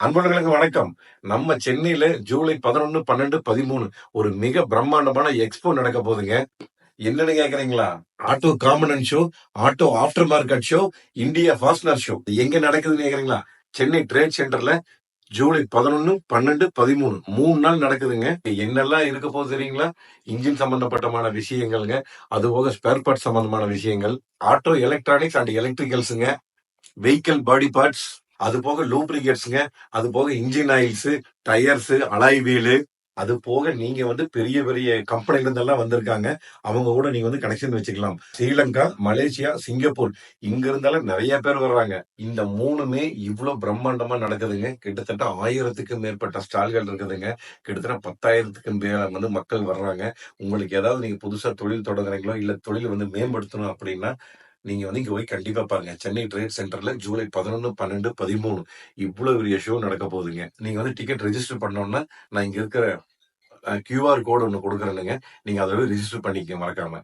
அன்பர்களுக்கு வணக்கம். நம்ம சென்னையில ஜூலை பதினொன்னு பன்னெண்டு பதிமூணு ஒரு மிக பிரம்மாண்டமான எக்ஸ்போ நடக்க போகுதுங்க. என்னன்னு கேக்குறீங்களா? Auto காமனன் show auto after market show India fastener show. எங்க நடக்குதுன்னு கேக்குறீங்களா? சென்னை ட்ரேட் சென்டர்ல ஜூலை பதினொன்னு பன்னெண்டு பதிமூணு மூணு நாள் நடக்குதுங்க. என்னெல்லாம் இருக்க போகுது தெரியுங்களா? இன்ஜின் சம்பந்தப்பட்டமான விஷயங்கள்ங்க. அது போக ஸ்பேர் பார்ட் சம்பந்தமான விஷயங்கள். ஆட்டோ எலக்ட்ரானிக்ஸ் அண்ட் எலக்ட்ரிக்கல்ஸுங்க வெஹிக்கிள் பாடி பார்ட்ஸ் அது போக லூப்ரிகேட்ஸுங்க அது போக engine oils tyres alloy wheel அது போக நீங்க வந்து பெரிய பெரிய கம்பெனில இருந்தெல்லாம் வந்திருக்காங்க. அவங்க கூட நீங்க வந்து கனெக்ஷன் வச்சுக்கலாம். ஸ்ரீலங்கா மலேசியா சிங்கப்பூர் இங்க இருந்தாலும் நிறைய பேர் வர்றாங்க. இந்த மூணுமே இவ்வளவு பிரம்மாண்டமா நடக்குதுங்க. கிட்டத்தட்ட ஆயிரத்துக்கும் மேற்பட்ட ஸ்டால்கள் இருக்குதுங்க. கிட்டத்தட்ட பத்தாயிரத்துக்கும் மேல வந்து மக்கள் வர்றாங்க. உங்களுக்கு ஏதாவது நீங்க புதுசா தொழில் தொடங்குறீங்களோ இல்ல தொழில் வந்து மேம்படுத்தணும் அப்படின்னா நீங்க வந்து இங்க போய் கண்டிப்பா பாருங்க. சென்னை ட்ரேட் சென்டர்ல ஜூலை பதினொன்னு பன்னெண்டு பதிமூணு இவ்வளவு பெரிய ஷோ நடக்க போகுதுங்க. நீங்க வந்து டிக்கெட் ரெஜிஸ்டர் பண்ணோம்னா நான் இங்க இருக்கிற கியூஆர் கோடு ஒன்று கொடுக்குறேனுங்க. நீங்க அதை ரிஜிஸ்டர் பண்ணிக்க மறக்காம.